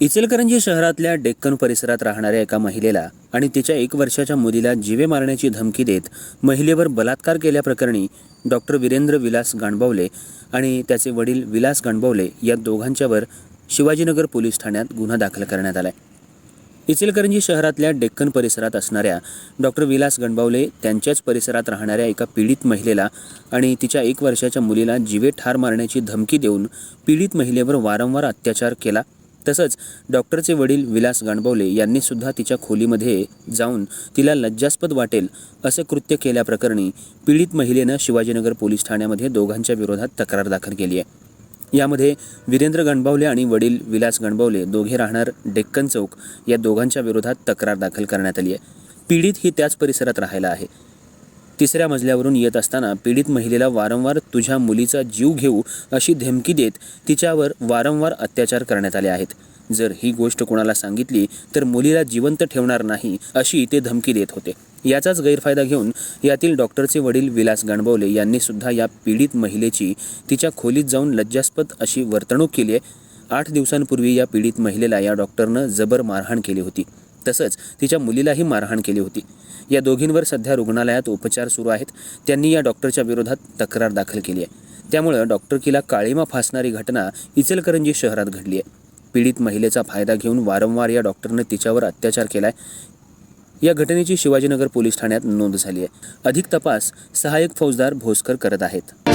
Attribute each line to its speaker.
Speaker 1: इचलकरंजी शहरातल्या डेक्कन परिसरात राहणाऱ्या एका महिलेला आणि तिच्या एक वर्षाच्या मुलीला जीवे मारण्याची धमकी देत महिलेवर बलात्कार केल्याप्रकरणी डॉक्टर वीरेंद्र विलास गाणबवले आणि त्याचे वडील विलास गाणबवले या दोघांच्यावर शिवाजीनगर पोलीस ठाण्यात गुन्हा दाखल करण्यात आलाय. इचलकरंजी शहरातल्या डेक्कन परिसरात असणाऱ्या डॉक्टर विलास गणबावले त्यांच्याच परिसरात राहणाऱ्या एका पीडित महिलेला आणि तिच्या एक वर्षाच्या मुलीला जीवे ठार मारण्याची धमकी देऊन पीडित महिलेवर वारंवार अत्याचार केला. तसंच डॉक्टरचे वडील विलास गणबवले यांनी सुद्धा तिच्या खोलीमध्ये जाऊन तिला लज्जास्पद वाटेल असं कृत्य केल्याप्रकरणी पीडित महिलेनं शिवाजीनगर पोलीस ठाण्यामध्ये दोघांच्या विरोधात तक्रार दाखल केली आहे. यामध्ये वीरेंद्र गणबावले आणि वडील विलास गणबावले दोघे राहणार डेक्कन चौक या दोघांच्या विरोधात तक्रार दाखल करण्यात आली आहे. पीडित ही त्याच परिसरात राहायला आहे. तिसऱ्या मजल्यावरून येत असताना पीडित महिलेला वारंवार तुझ्या मुलीचा जीव घेऊ अशी धमकी देत तिच्यावर वारंवार अत्याचार करण्यात आले आहेत. जर ही गोष्ट कोणाला सांगितली तर मुलीला जिवंत ठेवणार नाही अशी ते धमकी देत होते. याचाच गैरफायदा घेऊन यातील डॉक्टरचे वडील विलास गणबवले यांनी सुद्धा या पीडित महिलेची तिच्या खोलीत जाऊन लज्जास्पद अशी वर्तणूक केली आहे. आठ दिवसांपूर्वी या पीडित महिलेला या डॉक्टरनं जबर मारहाण केली होती. तसंच तिच्या मुलीलाही मारहाण केली होती. या दोघींवर सध्या रुग्णालयात उपचार सुरू आहेत. त्यांनी या डॉक्टरच्या विरोधात तक्रार दाखल केली आहे. त्यामुळं डॉक्टरकीला काळीमा फासणारी घटना इचलकरंजी शहरात घडली आहे. पीडित महिलेचा फायदा घेऊन वारंवार या डॉक्टरनं तिच्यावर अत्याचार केलाय. या घटनेची शिवाजीनगर पोलीस ठाण्यात नोंद झाली आहे. अधिक तपास सहाय्यक फौजदार भोसकर करत आहेत.